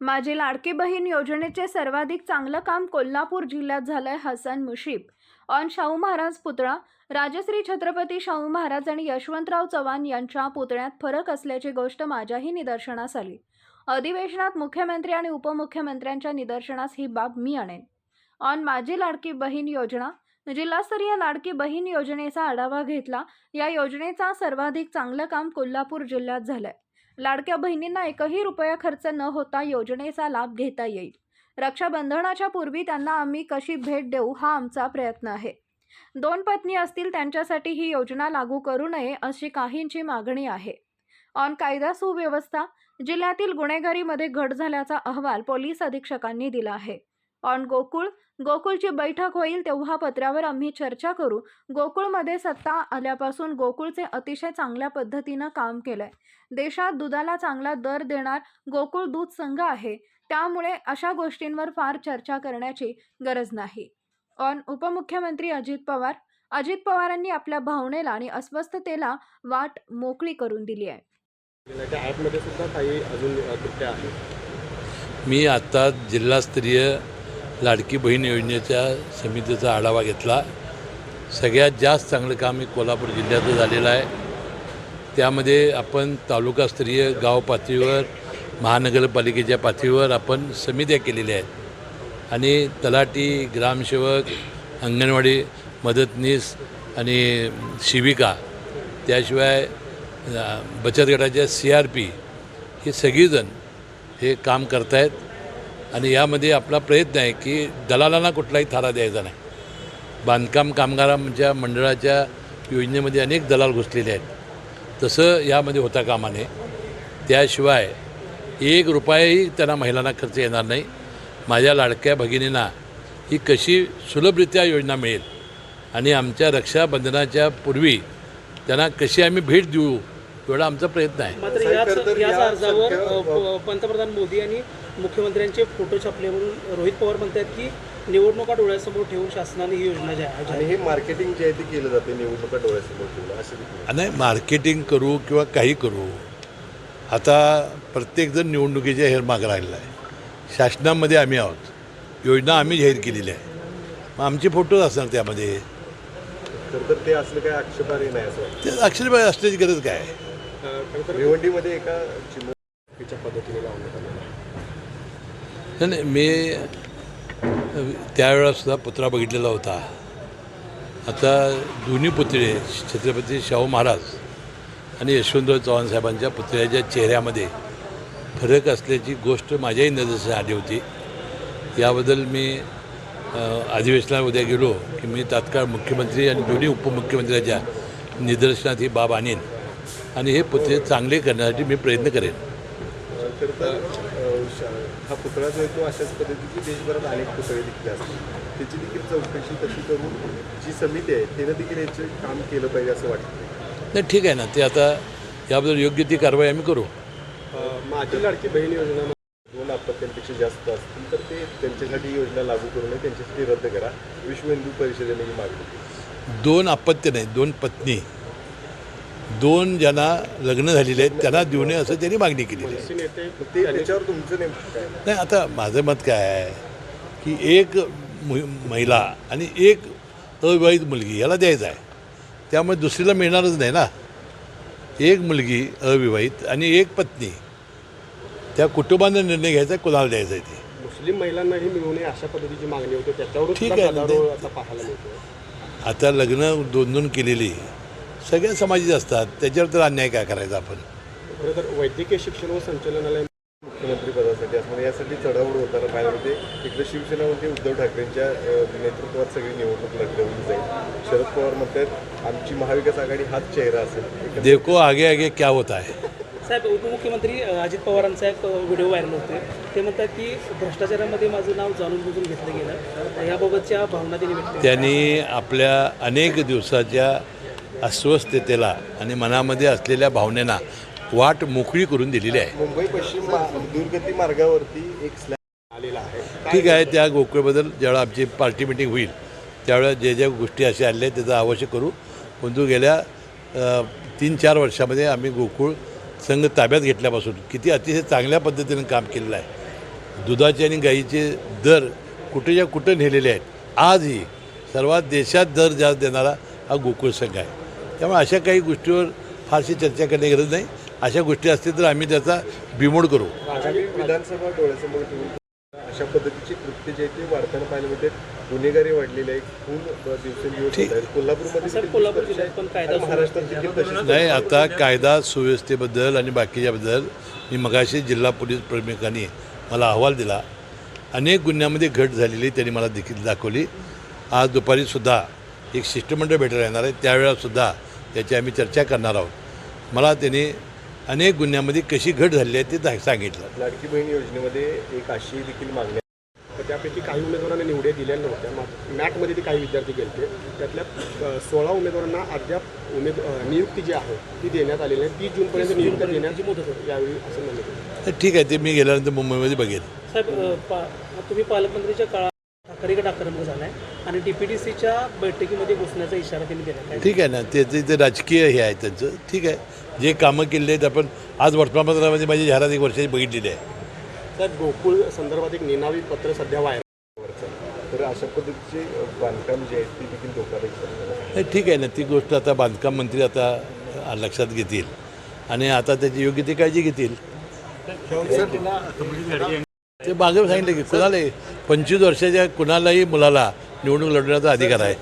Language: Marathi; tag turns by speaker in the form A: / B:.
A: माझी लाडकी बहीण योजनेचे सर्वाधिक चांगलं काम कोल्हापूर जिल्ह्यात झालंय हसन मुशीब. ऑन शाहू महाराज पुतळा राजश्री छत्रपती शाहू महाराज आणि यशवंतराव चव्हाण यांच्या पुतळ्यात फरक असल्याची गोष्ट माझ्याही निदर्शनास आली. अधिवेशनात मुख्यमंत्री आणि उपमुख्यमंत्र्यांच्या निदर्शनास ही बाब मी आणेन. ऑन माझी लाडकी बहीण योजना जिल्हास्तरीय लाडकी बहीण योजनेचा आढावा घेतला. या योजनेचा सर्वाधिक चांगलं काम कोल्हापूर जिल्ह्यात झालंय. लाडक्या बहिणींना एकही रुपया खर्च न होता योजनेचा लाभ घेता येईल. रक्षाबंधनाच्या पूर्वी त्यांना आम्ही कशी भेट देऊ हा आमचा प्रयत्न आहे. दोन पत्नी असतील त्यांच्यासाठी ही योजना लागू करू नये अशी काहींची मागणी आहे. ऑन कायदा सुव्यवस्था जिल्ह्यातील गुन्हेगारीमध्ये घट झाल्याचा अहवाल पोलीस अधीक्षकांनी दिला आहे. ऑन गोकुळ गोकुळची बैठक होईल तेव्हा पत्र्यावर आम्ही चर्चा करू. गोकुळमध्ये सत्ता आल्यापासून गोकुळचे अतिशय चांगल्या पद्धतीनं काम केलंय. देशात दुधाला चांगला दर देणार गोकुळ दूध संघ आहे. त्यामुळे अशा गोष्टींवर फार चर्चा करण्याची गरज नाही. ऑन उपमुख्यमंत्री अजित पवार अजित पवारांनी आपल्या भावनेला आणि अस्वस्थतेला वाट मोकळी करून दिली आहे.
B: मी आत्ता जिल्हास्तरीय लाडकी बहीण योजनेच्या समितीचा आढावा घेतला. सगळ्यात जास्त चांगलं काम हे कोल्हापूर जिल्ह्याचं झालेलं आहे. त्यामध्ये आपण तालुकास्तरीय गाव पातळीवर महानगरपालिकेच्या पातळीवर आपण समित्या केलेल्या आहेत. आणि तलाठी ग्रामसेवक अंगणवाडी मदतनीस आणि शिविका त्याशिवाय बचत गटाच्या सी आर पी ही सगळीजण हे काम करतायत. आणि यामध्ये आपला प्रयत्न आहे की दलालांना कुठलाही थारा द्यायचा नाही. बांधकाम कामगारांच्या मंडळाच्या योजनेमध्ये अनेक दलाल घुसलेले आहेत. तसं यामध्ये होता कामा नये त्याशिवाय एक रुपयाही त्यांना महिलांना खर्च येणार नाही. माझ्या लाडक्या भगिनींना ही कशी सुलभरित्या योजना मिळेल आणि आमच्या रक्षाबंधनाच्या पूर्वी त्यांना कशी आम्ही भेट देऊ एवढा आमचा प्रयत्न आहे.
C: पंतप्रधान मोदी आणि मुख्यमंत्र्यांचे फोटो छापले म्हणून रोहित पवार म्हणतात की निवडणुका डोळ्यासमोर ठेवून शासनाने ही योजना जी आहे
D: आणि हे मार्केटिंग जे आहे ते केलं जाते निवडणुका डोळ्यासमोर ठेवून असं.
B: नाही मार्केटिंग करू किंवा काही करू आता प्रत्येकजण निवडणुकीच्या हेरमाग राहिलेला आहे. शासनामध्ये आम्ही आहोत. योजना आम्ही जाहीर केलेली आहे. मग आमचे फोटोज असणार त्यामध्ये.
D: खरं तर ते असलं काही आक्षेपार्ह नाही असं
B: ते अक्षरबाई असण्याची गरज काय आहे?
D: भिवंडीमध्ये एका चिमुकलीच्या पद्धतीने लावण्यात आलेलं आहे.
B: नाही, नाही मी त्यावेळेलासुद्धा पुतळा बघितलेला होता. आता दोन्ही पुतळे छत्रपती शाहू महाराज आणि यशवंतराव चव्हाण साहेबांच्या पुतळ्याच्या चेहऱ्यामध्ये फरक असल्याची गोष्ट माझ्याही नजरेस आली होती. याबद्दल मी अधिवेशनाला उद्या गेलो की मी तात्काळ मुख्यमंत्री आणि दोन्ही उपमुख्यमंत्र्यांच्या निदर्शनात ही बाब आणीन आणि हे पुतळे चांगले करण्यासाठी मी प्रयत्न करेन.
D: हा पुतळा जो आहे तो अशाच पद्धतीची देशभरात अनेक पुतळे देखील असतात. त्याची देखील चौकशी तशी करून जी समिती आहे तिनं देखील याचे काम केलं पाहिजे असं वाटतं.
B: नाही ठीक आहे ना. ते आता याबद्दल योग्य ती कारवाई आम्ही करू.
D: माझी लाडकी बहीण योजना दोन अपत्यांपेक्षा जास्त असतील तर ते त्यांच्यासाठी योजना लागू करू नये त्यांच्यासाठी रद्द करा. विश्व हिंदू परिषदेने ही मागणी
B: दोन अपत्य नाही दोन पत्नी. दोन ज्यांना लग्न झालेले आहेत त्यांना देऊ नये असं त्यांनी मागणी केलेली आहे. नाही आता माझं मत काय आहे की एक महिला आणि एक अविवाहित मुलगी याला द्यायचं आहे. त्यामुळे दुसरीला मिळणारच नाही ना. एक मुलगी अविवाहित आणि एक पत्नी. त्या कुटुंबानं निर्णय घ्यायचा कोणाला द्यायचा आहे ते.
D: मुस्लिम महिलांनाही मिळू नये अशा पद्धतीची मागणी होते. त्याच्यावर
B: ठीक आहे
D: आता
B: लग्न दोन दोन केलेली. सगळ्या समाजाचे असतात त्याच्यावर तर अन्याय काय करायचा आपण?
D: खरं तर वैद्यकीय शिक्षण व संचालनालय मुख्यमंत्री पदासाठी असणार यासाठी चढावड होताना पाहायला मिळते. इकडे शिवसेनामध्ये उद्धव ठाकरेंच्या नेतृत्वात सगळी निवडणूक लढवली जाईल. शरद पवार म्हणतात आमची महाविकास आघाडी हाच चेहरा असेल.
B: देखो आगे आगे क्या होता है.
C: साहेब उपमुख्यमंत्री अजित पवारांचा एक व्हिडिओ व्हायरल होते ते म्हणतात की भ्रष्टाचारामध्ये माझं नाव जाणून बुजून घेतलं गेलं. याबाबतच्या भावना त्यांनी व्यक्त.
B: त्यांनी आपल्या अनेक दिवसाच्या अस्वस्थतेला आणि मनामध्ये असलेल्या भावनेना वाट मोकळी करून दिलेली आहे.
D: मुंबई पश्चिम दुर्गती मार्गावरती एक स्लॅब आलेला आहे.
B: ठीक आहे त्या गोकुळबद्दल ज्यावेळेला आमची पार्टी मिटिंग होईल त्यावेळेला जे ज्या गोष्टी अशा आल्या आहेत त्याचा आवश्यक करू. परंतु गेल्या तीन चार वर्षामध्ये आम्ही गोकुळ संघ ताब्यात घेतल्यापासून किती अतिशय चांगल्या पद्धतीनं काम केलेलं आहे. दुधाचे आणि गाईचे दर कुठेच्या कुठं नेलेले आहेत. आजही सर्वात देशात दर जास्त देणारा हा गोकुळ संघ आहे. त्यामुळे अशा काही गोष्टीवर फारशी चर्चा करण्याची गरज नाही. अशा गोष्टी असतील तर आम्ही त्याचा बिमोड करू.
D: आगामी विधानसभा डोळ्यासमोर ठेवून अशा पद्धतीची कृत्य जे आहे ते वाढताना पाहायला मिळते. गुन्हेगारी वाढलेली आहे. खून दिवसेंदिवस कोल्हापूरमध्ये
C: कोल्हापूर. कायदा
D: महाराष्ट्रात
B: नाही आता कायदा सुव्यवस्थेबद्दल आणि बाकीच्याबद्दल मी मगाशी जिल्हा पोलीस प्रमुखांनी मला अहवाल दिला. अनेक गुन्ह्यामध्ये घट झालेली त्यांनी मला देखील दाखवली. आज दुपारीसुद्धा एक शिष्टमंडळ भेटायला येणार आहे. त्यावेळेलासुद्धा त्याची आम्ही चर्चा करणार आहोत. मला त्यांनी अनेक गुन्ह्यामध्ये कशी घट झालेली आहे ते सांगितलं.
D: लाडकी बहीण योजनेमध्ये एक अशी देखील मागणी आहे.
E: तर त्यापैकी काही उमेदवारांना निवड्या दिलेल्या नव्हत्या मॅटमध्ये ते काही विद्यार्थी गेले त्यातल्या सोळा उमेदवारांना अद्याप उमेद नियुक्ती जी आहे ती देण्यात आलेली आहे तीस जूनपर्यंत नियुक्ती देण्याची मुदत होती यावेळी असं म्हणलं.
B: ठीक आहे ते मी गेल्यानंतर मुंबईमध्ये बघेन
C: साहेब तुम्ही पालकमंत्रीच्या काळात ठाकरेगड आक्रमक झालाय. आणि डी पी डी सीच्या बैठकीमध्ये घुसण्याचा इशारा त्यांनी दिला काय
B: ठीक आहे ना ते ते ते राजकीय हे आहे त्यांचं. ठीक आहे. जे कामं केलेली आहेत आपण आज वर्तमानपत्रामध्ये माझी जाहिरात एक वर्षाची बघितलेली आहे.
E: साहेब गोकुळ संदर्भात एक निनावी पत्र सध्या व्हायरल
D: तर अशा पद्धतीचे बांधकाम जे आहे ते देखील धोकादायक
B: ठीक आहे ना ती गोष्ट आता बांधकाम मंत्री आता लक्षात घेतील. आणि आता त्याची योग्य ती काळजी घेतील. ते मागे सांगितलं की कुणालाही पंचवीस वर्षाच्या कुणालाही मुलाला निवडणूक लढवण्याचा अधिकार आहे.